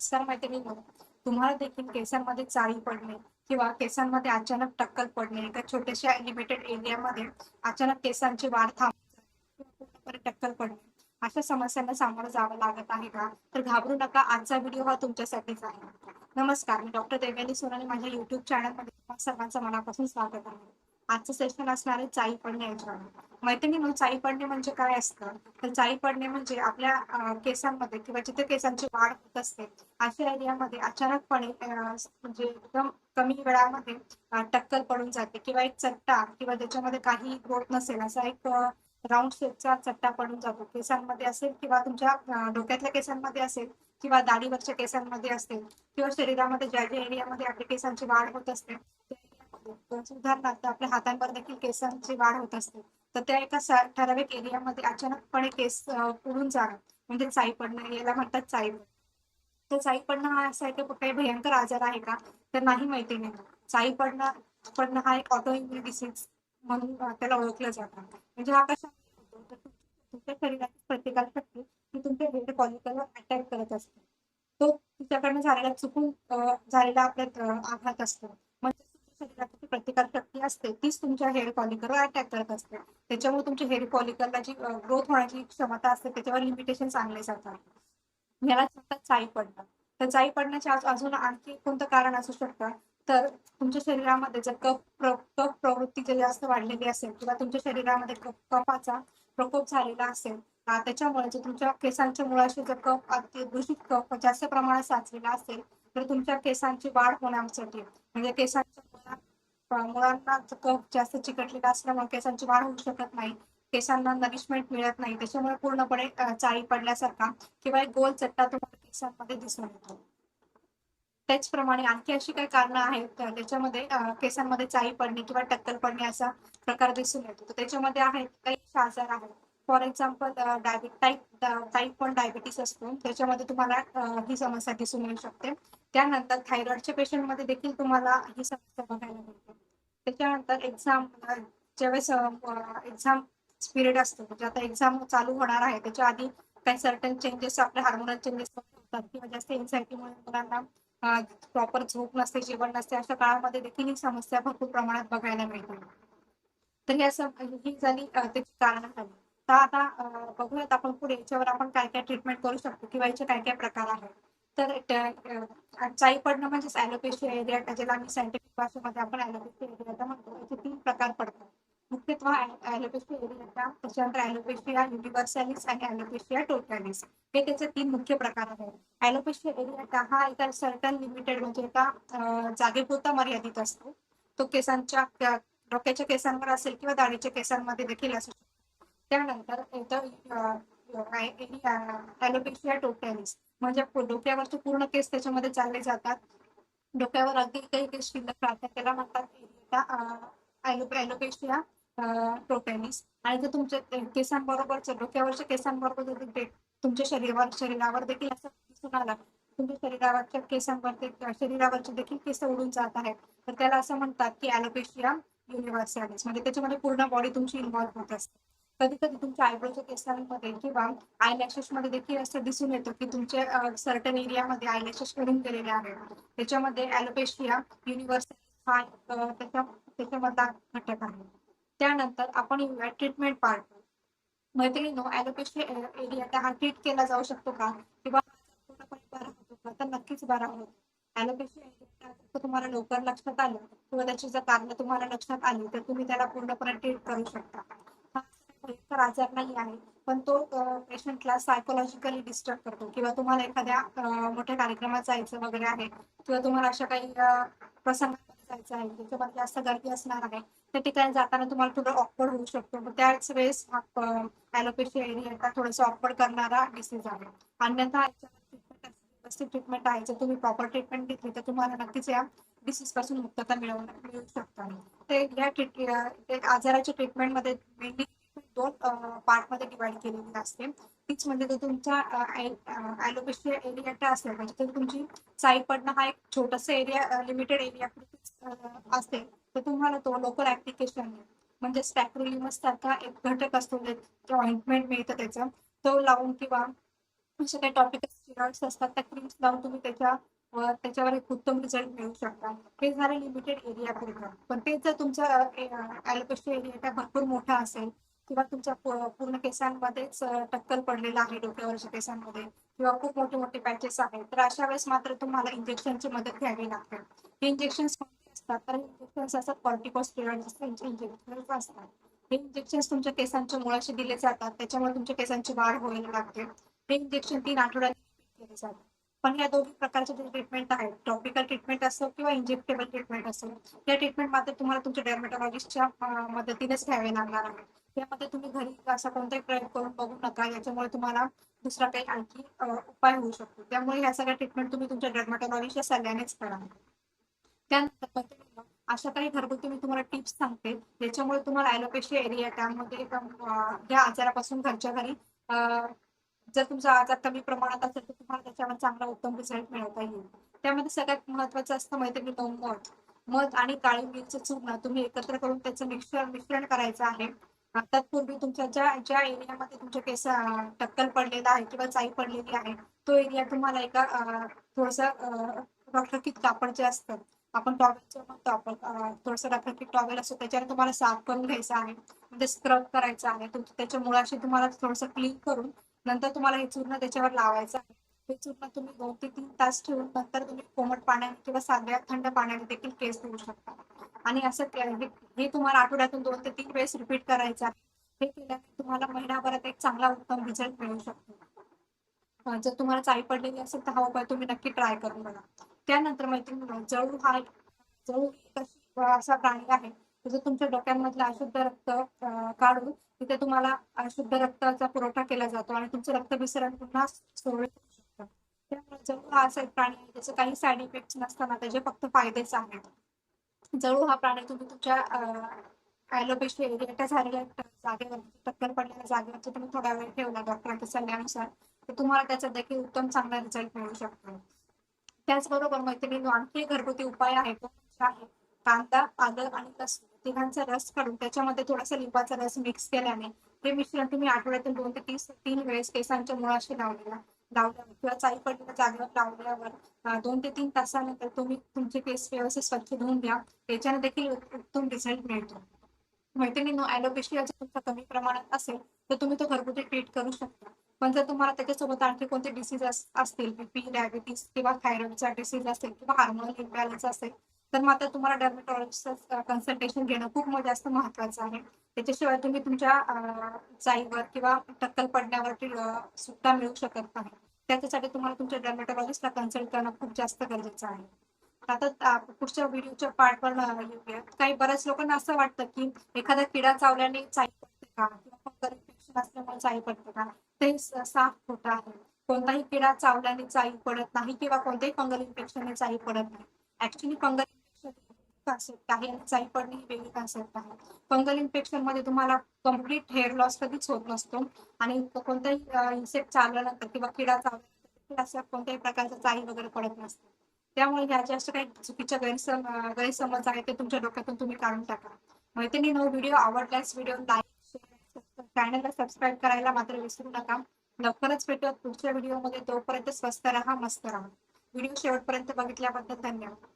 नमस्कार मैत्रिणी तुम्हाला देखील केसांमध्ये चाळी पडणे किंवा केसांमध्ये अचानक टक्कल पडणे एका छोट्याशा एलिमेटेड एरियामध्ये अचानक केसांची वाढ थांबणे टक्कल पडणे अशा समस्यांना सामोरं जावं लागत आहे का? तर घाबरू नका आजचा व्हिडिओ हा तुमच्यासाठीच आहे. नमस्कार मी डॉक्टर देव्यानी सोनाने माझ्या युट्यूब चॅनलमध्ये सर्वांचं मनापासून स्वागत आहे. आजचं सेशन असणार आहे चाई पडणे याच्यावर. मैत्रिणी चाई पडणे म्हणजे काय असतं? तर चाई पडणे म्हणजे आपल्या केसांमध्ये किंवा जिथे केसांची वाढ होत असते अशा एरियामध्ये अचानकपणे म्हणजे एकदम कमी वेळामध्ये टक्कल पडून जाते किंवा एक चट्टा किंवा ज्याच्यामध्ये काही ग्रोथ नसेल असा एक राऊंड शेपचा चट्टा पडून जातो. केसांमध्ये असेल किंवा तुमच्या डोक्यातल्या केसांमध्ये असेल किंवा दाढीवरच्या केसांमध्ये असेल किंवा शरीरामध्ये ज्या ज्या एरियामध्ये आपल्या केसांची वाढ होत असते त्या उदाहरणार्थ आपल्या हातांवर देखील केसांची वाढ होत असते. तर त्या एका ठराविक एरियामध्ये अचानकपणे केस पुढून जाणं म्हणजे चाई पडणं याला म्हणतात चाई. तर चाई पडणं हा असा आहे की काही भयंकर आजार आहे का? तर नाही माहिती नाही. चाई पडणं पडणं हा एक ऑटो इम्युन डिसीज म्हणून त्याला ओळखलं जातं. म्हणजे हा कशा तुमच्या शरीराची प्रतिकार शक्ती ही तुमच्या हेड पॉलिकलवर अटॅक करत असते. तो तिच्याकडनं झालेला चुकून झालेला आपल्या आघात असतो. म्हणजे शरीराची प्रतिकार शक्ती असते तीच तुमच्या हेअर फॉलिकलवर अटॅक करत असते. त्याच्यामुळे तुमच्या हेअर फॉलिकलला जी ग्रोथ होण्याची क्षमता असते त्याच्यावर लिमिटेशन चांगले जातात. याला म्हणतात चाई पडणं. तर चाई पडण्याचे अजून आणखी कोणतं कारण असू शकतं? तर तुमच्या शरीरामध्ये जर कफ प्र कफ प्रवृत्ती जर जास्त वाढलेली असेल किंवा तुमच्या शरीरामध्ये कफ कफाचा प्रकोप झालेला असेल त्याच्यामुळे जर तुमच्या केसांच्या मुळाशी जर कफ अति दूषित कफ जास्त प्रमाणात साचलेला असेल तर तुमच्या केसांची वाढ होण्यासाठी म्हणजे केसांच्या मुलांना अं, जास्त चिकटलेला असल्यामुळे केसांची वाढ होऊ शकत नाही. केसांना नरिशमेंट मिळत नाही. त्याच्यामुळे पूर्णपणे चाळी पडल्यासारखा किंवा एक गोल चट्टा तुम्हाला केसांमध्ये दिसून येतो. त्याचप्रमाणे आणखी अशी काही कारणं आहेत त्याच्यामध्ये केसांमध्ये चाळी पडणे किंवा टक्कल पडणे असा प्रकार दिसून येतो. तर त्याच्यामध्ये आहेत काही आजार आहेत. For example डायबिट type type one diabetes असतो. त्याच्यामध्ये तुम्हाला ही समस्या दिसून येऊ शकते. त्यानंतर थायरॉइडच्या पेशंटमध्ये देखील तुम्हाला ही समस्या बघायला मिळते. त्याच्यानंतर एक्झाम ज्यावेळेस एक्झाम पिरियड असतो म्हणजे आता एक्झाम चालू होणार आहे. त्याच्या आधी काही सर्टन चेंजेस आपल्या हार्मोनल चेंजेस होतात. किंवा जास्त एन्झायटीमुळे मुलांना प्रॉपर झोप नसते जेवण नसते अशा काळामध्ये देखील ही समस्या भरपूर प्रमाणात बघायला मिळते. तर हे असं ही झाली त्याची कारण. झाली तर आता बघूयात आपण पुढे याच्यावर आपण काय काय ट्रीटमेंट करू शकतो किंवा याचे काय काय प्रकार आहेत. तर चाई पडणं म्हणजेच ॲलोपेशिया एरिया ज्याला आम्ही सायंटिफिक भाषेमध्ये आपण ॲलोपेशिया एरिया म्हणतो याचे तीन प्रकार पडतात मुख्यत्वे ॲलोपेशिया एरियाचा त्याच्यानंतर ॲलोपेशिया युनिव्हर्सॅलिस आणि ॲलोपेशिया टोटॅलिस हे त्याचे तीन मुख्य प्रकार आहेत ॲलोपेशिया एरिया हा एका सर्टन लिमिटेड म्हणजे एका जागेपुरता मर्यादित असतो तो केसांच्या डोक्याच्या केसांवर असेल किंवा दाढीच्या केसांमध्ये देखील असू शकतो त्यानंतर येतं ॲलोपेशिया टोटॅलिस म्हणजे डोक्यावर डोक्यावरचे पूर्ण केस त्याच्यामध्ये चालले जातात. डोक्यावर अगदी काही केस शिल्लक राहतात. त्याला म्हणतात एरिया ॲलोपेशिया टोटॅलिस आणि जर तुमच्या केसांबरोबर केसांबरोबरच डोक्यावरच्या केसांबरोबर जर ते तुमच्या शरीरावर शरीरावर देखील असं दिसून आलं तुमच्या शरीरावरच्या केसांवर शरीरावरचे देखील केस उडून जात आहेत तर त्याला असं म्हणतात की ॲलोपेशिया युनिव्हर्सॅलिस म्हणजे त्याच्यामध्ये पूर्ण बॉडी तुमची इन्व्हॉल्व्ह होत असते. कधी कधी तुमच्या आयब्रोच्या केसांमध्ये किंवा आयलॅशेस मध्ये देखील असं दिसून येतं की तुमच्या सर्टन एरियामध्ये आयलॅशेस करून गेलेले आहेत. त्याच्यामध्ये अॅलोपेशिया युनिव्हर्सल हा त्याच्या त्याच्यामधला घटक आहे. त्यानंतर आपण येऊया ट्रीटमेंट पार्ट मैत्रिणीनो ॲलोपेशिया एरिया हा ट्रीट केला जाऊ शकतो का? किंवा पूर्णपणे बरा होतो का? तर नक्कीच बरा होतो ॲलोपेशिया तुम्हाला लवकर लक्षात आलं किंवा त्याची जर कारण तुम्हाला लक्षात आली तर तुम्ही त्याला पूर्णपणे ट्रीट करू शकता. हा आजार नाही आहे पण तो पेशंटला सायकोलॉजिकली डिस्टर्ब करतो. किंवा तुम्हाला एखाद्या मोठ्या कार्यक्रमात जायचं वगैरे आहे किंवा तुम्हाला अशा काही प्रसंगात जायचं आहे त्याच्यामध्ये जास्त गर्दी असणार आहे त्या ठिकाणी जाताना तुम्हाला थोडं ऑकवर्ड होऊ शकतो. त्याच वेळेस ॲलोपेशिया एरिया थोडंसं ऑकवर्ड करणारा डिसीज आहे. अन्यथा व्यवस्थित ट्रीटमेंट आहे. जर तुम्ही प्रॉपर ट्रीटमेंट घेतली तर तुम्हाला नक्कीच या डिसीजपासून मुक्तता मिळवून मिळू शकता. ते या ट्रीट आजाराच्या ट्रीटमेंटमध्ये मेनली दोन पार्टमध्ये डिवाइड केलेली असते. तीच म्हणजे ते तुमच्या ॲलोपेशिया एरिया असेल. म्हणजे ते तुमची साईड पडणं हा एक छोटासा एरिया लिमिटेड एरिया असेल. तर तुम्हाला तो लोकल ऍप्लिकेशन म्हणजे स्टॅक्रोलिमस सारखा एक घटक असतो म्हणजे ऑइंटमेंट मिळतं त्याचं. तो लावून किंवा असे काही टॉपिक स्टिरॉइड्स असतात त्या क्रीम्स लावून तुम्ही त्याच्या त्याच्यावर एक उत्तम रिझल्ट मिळू शकता. हे झालं लिमिटेड एरिया पुरतं पण तेच जर तुमचा ॲलोपेशिया एरिया भरपूर मोठा असेल किंवा तुमच्या पूर्ण केसांमध्येच टक्कल पडलेला आहे डोक्यावरच्या केसांमध्ये किंवा खूप मोठे मोठे पॅचेस आहेत. तर अशा वेळेस मात्र तुम्हाला इंजेक्शनची मदत घ्यावी लागते. हे इंजेक्शन्स असतात? तर इंजेक्शन्स असतात कॉर्टिकोस्टेरॉइड इंजेक्शन्स असतात. हे इंजेक्शन्स तुमच्या केसांच्या मुळाशी दिले जातात त्याच्यामुळे तुमच्या केसांची वाढ व्हायला लागते. हे इंजेक्शन तीन आठवड्यांनी केले जातात. पण या दोन्ही प्रकारचे जे ट्रीटमेंट आहेत टॉपिकल ट्रीटमेंट असो किंवा इंजेक्टेबल ट्रीटमेंट असो या ट्रीटमेंट मात्र तुम्हाला तुमच्या डर्मेटॉलॉजिस्टच्या मदतीनेच घ्यावे लागणार आहे. त्यामध्ये तुम्ही घरी असा कोणताही प्रयोग करून बघू नका. याच्यामुळे तुम्हाला दुसरा काही आणखी उपाय होऊ शकतो. त्यामुळे या सगळ्या ट्रीटमेंट तुम्ही तुमच्या डर्मेटॉलॉजिस्टच्या सल्ल्यानेच करा. त्यानंतर अशा काही घरगुती मी तुम्हाला टिप्स सांगते. ज्याच्यामुळे तुम्हाला ॲलोपेशिया एरिया त्यामध्ये या आजारापासून घरच्या घरी जर तुमचा आजार कमी प्रमाणात असेल तर तुम्हाला त्याच्यावर चांगला उत्तम रिझल्ट मिळवता येईल. त्यामध्ये सगळ्यात महत्वाचं असतं माहिती मी मध मध आणि काळी मिरचं चूर्ण. तुम्ही एकत्र करून त्याचं मिक्सर मिश्रण करायचं आहे. अं, पूर्वी तुमच्या ज्या ज्या एरियामध्ये तुमच्या केस टक्कल पडलेला आहे किंवा चाई पडलेली आहे तो एरिया तुम्हाला एका थोडस रखरखीत कापड जे असतं आपण टॉवेलचं म्हणतो आपण थोडस रखरखीत टॉवेल असतो त्याच्याने तुम्हाला साफ करून घ्यायचं आहे म्हणजे स्क्रब करायचं आहे तुमच्या त्याच्या मुळाशी तुम्हाला थोडंसं क्लीन करून नंतर तुम्हाला हे चूर्ण त्याच्यावर लावायचं आहे. चूर्ण तुम्ही दोन ते तीन तास ठेवून नंतर तुम्ही कोमट पाण्याने किंवा साध्या थंड पाण्याने देखील केस धुवू शकता. आणि असं हे तुम्हाला आठवड्यातून दोन ते तीन वेळेस रिपीट करायचं हे केल्याने तुम्हाला महिनाभरात एक चांगला उत्तम रिझल्ट मिळू शकतो. जर तुम्हाला चाई पडलेली असेल तर हा उपाय तुम्ही नक्की ट्राय करून बघा. त्यानंतर मैत्रिणी जळू हा जळू एक असा प्राणी आहे. जो तुमच्या डोक्यांमधलं अशुद्ध रक्त काढून तिथे तुम्हाला अशुद्ध रक्ताचा पुरवठा केला जातो आणि तुमचं रक्तभिसरण पुन्हा सुरळीत त्यामुळे जळू हा असा एक प्राणी आहे त्याचे काही साईड इफेक्ट नसताना त्याचे फक्त फायदेच आहेत. जळू हा प्राणी तुम्ही तुमच्या ॲलोपेशिया एरिया झालेल्या जागेवर टक्कर पडलेल्या जागेवरती तुम्ही थोडा वेळ ठेवला डॉक्टरांच्या सल्ल्यानुसार तर तुम्हाला त्याचा देखील उत्तम चांगला रिझल्ट मिळू शकतो. त्याचबरोबर मैत्रिणी आणखी घरगुती उपाय आहे तो म्हणजे आहे कांदा आलं आणि लसूण. तिघांचा रस काढून त्याच्यामध्ये थोडासा लिंबाचा रस मिक्स केल्याने हे मिश्रण तुम्ही आठवड्यातून दोन ते तीस तीन वेळेस केसांच्या मुळाशी लावलेला लावल्यावर किंवा चाई पडलेल्या जागेवर लावल्यावर दोन ते तीन तासानंतर तुम्ही तुमचे केस व्यवस्थित स्वच्छ धुवून घ्या. त्याच्याने देखील उत्तम रिझल्ट मिळतो. मैत्रिणींनो ॲलोपेशिया जर तुमचा कमी प्रमाणात असेल तर तुम्ही तो घरगुती ट्रीट करू शकता. पण जर तुम्हाला त्याच्यासोबत आणखी कोणते डिसीज असतील बीपी डायबिटीस किंवा थायरॉइडचा डिसीज असेल किंवा हार्मोनल इम्बॅलन्स असेल तर मात्र तुम्हाला डर्मेटॉलॉजिस्ट कन्सल्टेशन घेणं खूप जास्त महत्वाचं आहे. त्याच्याशिवाय तुम्ही तुमच्या जाईवर किंवा टक्कल पडण्यावरती सुट्टा मिळू शकत नाही. त्याच्यासाठी तुम्हाला तुमच्या डर्मेटॉलॉजिस्टला कन्सल्ट करणं खूप जास्त गरजेचं आहे. आता पुढच्या व्हिडिओच्या पार्ट पण येऊया. काही बऱ्याच लोकांना असं वाटतं की एखादा किडा चावल्याने चाई पडते का? किंवा इन्फेक्शन असल्यामुळे चाई पडते का? ते साफ खोटं आहे. कोणताही किडा चावल्याने चाई पडत नाही किंवा कोणत्याही फंगल इन्फेक्शनने चाई पडत नाही. ऍक्च्युली फंगल कन्सेप्ट आहे आणि ही वेगळी कन्सेप्ट आहे. फंगल इन्फेक्शनमध्ये तुम्हाला कंप्लीट हेअर लॉस कधीच होत नसतो. आणि कोणताही इन्सेक्ट चालल्यानंतर किंवा किडा चावल्यानंतर असं कोणत्याही प्रकारचा चाई वगैरे पडत नसते. त्यामुळे ह्या ज्या अशा काही चुकीच्या गैरसम गैरसमज आहेत ते तुमच्या डोक्यातून तुम्ही काढून टाका. मैत्रिणी नो व्हिडिओ आवडल्यास व्हिडिओ लाईक शेअर चॅनलला सबस्क्राईब करायला मात्र विसरू नका. लवकरच भेटूयात पुढच्या व्हिडिओमध्ये तोपर्यंत स्वस्त राहा मस्त राहा. व्हिडिओ शेवटपर्यंत बघितल्याबद्दल धन्यवाद.